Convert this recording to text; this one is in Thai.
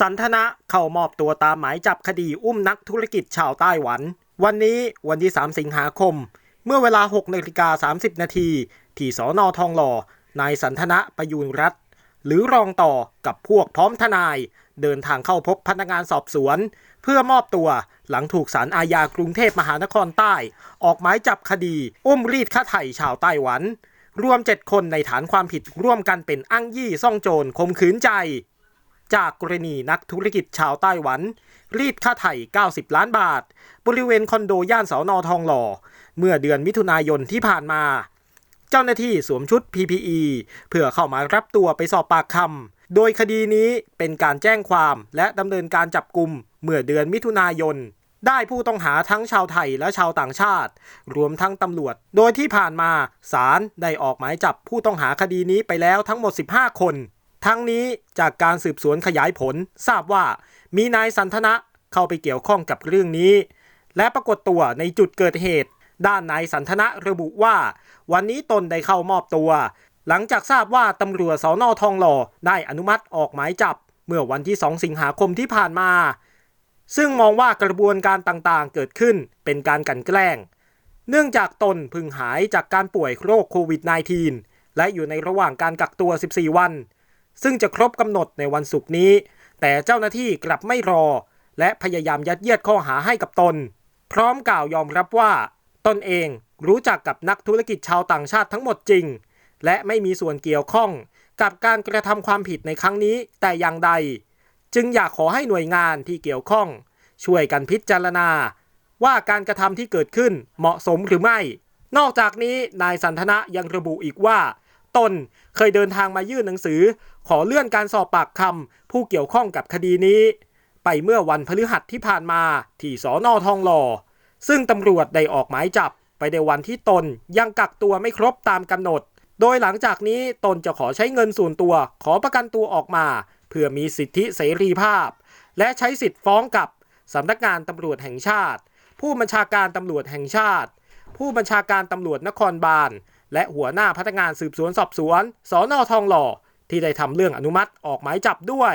สันทนะเข้ามอบตัวตามหมายจับคดีอุ้มนักธุรกิจชาวไต้หวัน วันนี้วันที่ 3 สิงหาคม เมื่อเวลา6นาฬิกา30 นาที ที่สอนอทองหล่อนายสันทนะประยูรรัตหรือรองต่อกับพวกพร้อมทนาย เดินทางเข้าพบพนักงานสอบสวน เพื่อมอบตัวหลังถูกศาลอาญากรุงเทพมหานครใต้ ออกหมายจับคดี อุ้มรีดค่าไถ่ชาวไต้หวัน รวม 7 คนในฐานความผิดร่วมกันเป็นอ้างยี่ซ่องโจรข่มขืนใจ จากกรณีนักธุรกิจชาวไต้หวัน รีดค่าไถ่ 90 ล้านบาท บริเวณคอนโดย่านสอนอทองหล่อ เมื่อเดือนมิถุนายนที่ผ่านมา เจ้าหน้าที่สวมชุด PPE เพื่อเข้ามารับตัวไปสอบปากคำโดยคดีนี้เป็นการแจ้งความและดำเนินการจับกลุ่มเมื่อเดือนมิถุนายนได้ผู้ต้องหาทั้งชาวไทยและชาวต่างชาติ รวมทั้งตำรวจ โดยที่ผ่านมาศาลได้ออกหมายจับผู้ต้องหาคดีนี้ไปแล้วทั้งหมด 15 คน ทั้งนี้จากการสืบสวนขยายผลทราบว่ามีนายสันทนะเข้าไปเกี่ยวข้องกับเรื่องนี้ และปรากฏตัวในจุดเกิดเหตุ ด้านนายสันทนะระบุว่า วันนี้ตนได้เข้ามอบตัว หลังจากทราบว่าตำรวจสอนอทองหล่อได้อนุมัติออกหมายจับ เมื่อวันที่ 2 สิงหาคมที่ผ่านมา ซึ่งมองว่ากระบวนการต่างๆ เกิดขึ้นเป็นการกันแกล้ง เนื่องจากตนพึงหายจากการป่วยโรคโควิด -19 และอยู่ในระหว่างการกักตัว 14 วัน ซึ่งจะครบกำหนดในวันศุกร์นี้ แต่เจ้าหน้าที่กลับไม่รอ และพยายามยัดเยียดข้อหาให้กับตน พร้อมกล่าวยอมรับว่า ตนเองรู้จักกับนักธุรกิจชาวต่างชาติทั้งหมดจริง และไม่มีส่วนเกี่ยวข้องกับการกระทำความผิดในครั้งนี้แต่อย่างใด จึงอยากขอให้หน่วยงานที่เกี่ยวข้อง ช่วยกันพิจารณา ว่าการกระทำที่เกิดขึ้นเหมาะสมหรือไม่ นอกจากนี้นายสันทนะยังระบุอีกว่า ตน เคยเดินทางมายื่นหนังสือ ขอเลื่อนการสอบปากคำผู้เกี่ยวข้องกับคดีนี้ ไปเมื่อวันพฤหัสที่ผ่านมาที่สอนอทองหล่อ ซึ่งตำรวจได้ออกหมายจับไปในวันที่ตนยังกักตัวไม่ครบตามกำหนด โดยหลังจากนี้ตนจะขอใช้เงินส่วนตัว ขอประกันตัวออกมา เพื่อมีสิทธิเสรีภาพ และใช้สิทธิ์ฟ้องกับสำนักงานตำรวจแห่งชาติ ผู้บัญชาการตำรวจแห่งชาติ ผู้บัญชาการตำรวจนครบาล และหัวหน้าพนักงานสืบสวนสอบสวนสอนอทองหล่อที่ได้ทำเรื่องอนุมัติออกหมายจับด้วย